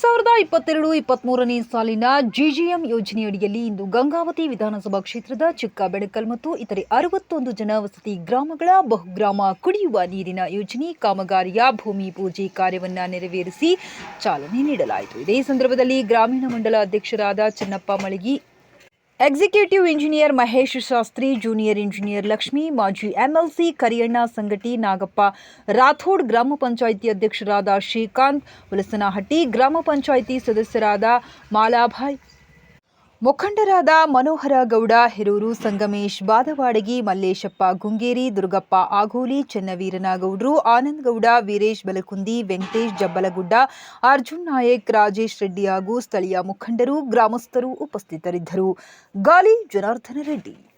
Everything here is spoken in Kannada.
ಸಾವಿರದ ಇಪ್ಪತ್ತೆರಡು ಇಪ್ಪತ್ಮೂರನೇ ಸಾಲಿನ ಜಿಜಿಎಂ ಯೋಜನೆಯಡಿಯಲ್ಲಿ ಇಂದು ಗಂಗಾವತಿ ವಿಧಾನಸಭಾ ಕ್ಷೇತ್ರದ ಚಿಕ್ಕ ಬೆಡಕಲ್ ಮತ್ತು ಇತರೆ ಅರವತ್ತೊಂದು ಜನ ವಸತಿ ಗ್ರಾಮಗಳ ಬಹುಗ್ರಾಮ ಕುಡಿಯುವ ನೀರಿನ ಯೋಜನೆ ಕಾಮಗಾರಿಯ ಭೂಮಿ ಪೂಜೆ ಕಾರ್ಯವನ್ನು ನೆರವೇರಿಸಿ ಚಾಲನೆ ನೀಡಲಾಯಿತು. ಇದೇ ಸಂದರ್ಭದಲ್ಲಿ ಗ್ರಾಮೀಣ ಮಂಡಲ ಅಧ್ಯಕ್ಷರಾದ Chennappa Malagi executive engineer Mahesh Shastri junior engineer Lakshmi ಮಾಜಿ ಎಂಎಲ್ಸಿ ಕರಿಯಣ್ಣ ಸಂಗಟಿ ನಾಗಪ್ಪ ರಾಥೋಡ್ ಗ್ರಾಮ ಪಂಚಾಯಿತಿ ಅಧ್ಯಕ್ಷರಾದ ಶ್ರೀಕಾಂತ್ ಹುಲಸನಹಟ್ಟಿ ಗ್ರಾಮ ಪಂಚಾಯಿತಿ ಸದಸ್ಯರಾದ ಮಾಲಾಭಾಯ್ ಮುಖಂಡರಾದ ಮನೋಹರ ಗೌಡ, ಹೆರೂರು ಸಂಗಮೇಶ್, ಬಾದವಾಡಗಿ, ಮಲ್ಲೇಶಪ್ಪ, ಗುಂಗೇರಿ, ದುರ್ಗಪ್ಪ ಆಗೋಲಿ, ಚೆನ್ನವೀರನಗೌಡರು ಆನಂದ್ ಗೌಡ ವೀರೇಶ್ ಬಲಕುಂದಿ, ವೆಂಕಟೇಶ್ ಜಬ್ಬಲಗುಡ್ಡ, ಅರ್ಜುನ್ ನಾಯಕ್, ರಾಜೇಶ್ ರೆಡ್ಡಿ ಹಾಗೂ ಸ್ಥಳೀಯ ಮುಖಂಡರು, ಗ್ರಾಮಸ್ಥರು ಉಪಸ್ಥಿತರಿದ್ದರು. ಗಾಲಿ ಜನಾರ್ದನ ರೆಡ್ಡಿ.